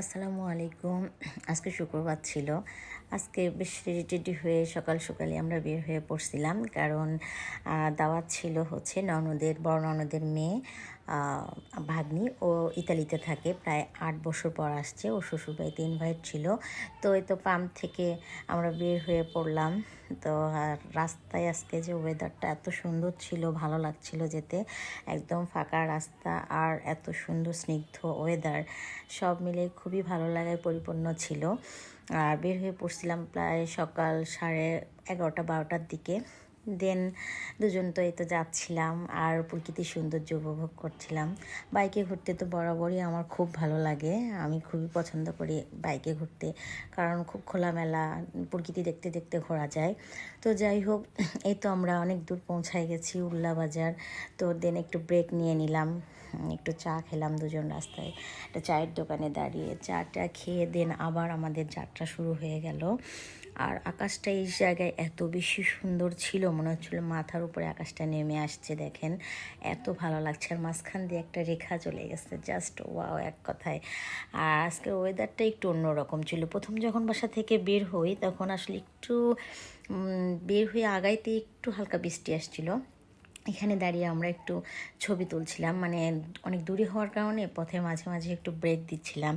আসসালামু আলাইকুম। আজকে শুক্রবার ছিল। আজকে বেশ রেডি টেডি হয়ে সকাল সকালে আমরা বের হয়ে পড়ছিলাম। কারণ দাওয়াত ছিল হচ্ছে ননদের, বড় ননদের মেয়ে ভাগ্নি। ও ইতালিতে থাকে, প্রায় আট বছর পর আসছে। ও শ্বশুরবাড়িতে ইনভাইট ছিল। তো এই তো পাম্প থেকে আমরা বের হয়ে পড়লাম। তো রাস্তায় আজকে যে ওয়েদারটা এত সুন্দর ছিল, ভালো লাগছিল যেতে। একদম ফাঁকা রাস্তা আর এত সুন্দর স্নিগ্ধ ওয়েদার সব মিলে খুবই ভালো লাগায় পরিপূর্ণ ছিল। আর বের হয়ে পড়ছিলাম প্রায় সকাল সাড়ে এগারোটা বারোটার দিকে। দেন দুজন তো এই তো যাচ্ছিলাম আর প্রকৃতির সৌন্দর্য উপভোগ করছিলাম। বাইকে ঘুরতে তো বরাবরই আমার খুব ভালো লাগে। আমি খুবই পছন্দ করি বাইকে ঘুরতে, কারণ খুব খোলামেলা, প্রকৃতি দেখতে দেখতে ঘোরা যায়। তো যাই হোক, এই তো আমরা অনেক দূর পৌঁছায় গেছি উল্লা বাজার। তো দেন একটু ব্রেক নিয়ে নিলাম, একটু চা খেলাম দুজন রাস্তায়। একটা চায়ের দোকানে দাঁড়িয়ে চাটা খেয়ে দেন আবার আমাদের যাত্রা শুরু হয়ে গেল। আর আকাশটা এই জায়গায় এত বেশি সুন্দর ছিল, মনে হচ্ছিল মাথার উপরে আকাশটা নেমে আসছে, দেখেন। এত ভালো লাগছে, আর মাঝখান দিয়ে একটা রেখা চলে গেছে জাস্ট ওয়াও এক কথায়। আর আজকের ওয়েদারটা একটু অন্যরকম ছিল। প্রথম যখন বাসা থেকে বের হই, তখন আসলে একটু বের হয়ে আগাইতে একটু হালকা বৃষ্টি আসছিল। এখানে দাঁড়িয়ে আমরা একটু ছবি তুলছিলাম। মানে অনেক দূরে হওয়ার কারণে পথে মাঝে মাঝে একটু ব্রেক দিচ্ছিলাম।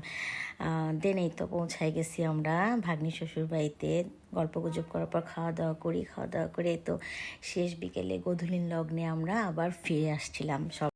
দেন এই তো পৌঁছায় গেছি আমরা ভাগ্নি শ্বশুর বাড়িতে। গল্প গুজব করার পর খাওয়া দাওয়া করি, খাওয়া দাওয়া করে তো শেষ বিকেলে গধূলিন লগ্নে আমরা আবার ফিরে আসছিলাম সব